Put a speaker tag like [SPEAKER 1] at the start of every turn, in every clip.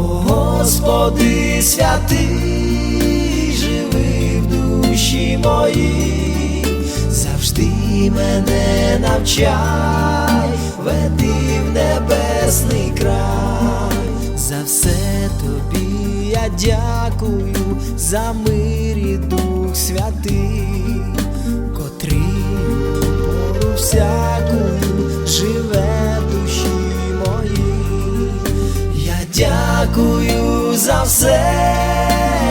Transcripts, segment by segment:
[SPEAKER 1] Господи святий, живи в душі моїй, завжди мене навчай, веди в небесний край, за все тобі я дякую, за мир і дух святий, все,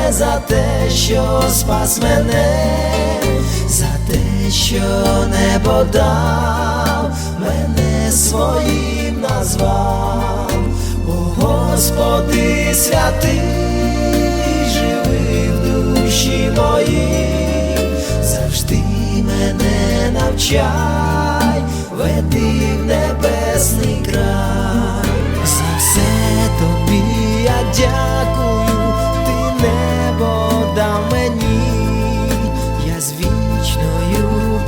[SPEAKER 1] за те, що спас мене, за те, що небо дав, мене своїм назвав, О Господи святий, живи в душі моїй, завжди мене навчай, веди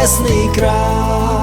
[SPEAKER 1] небесний край.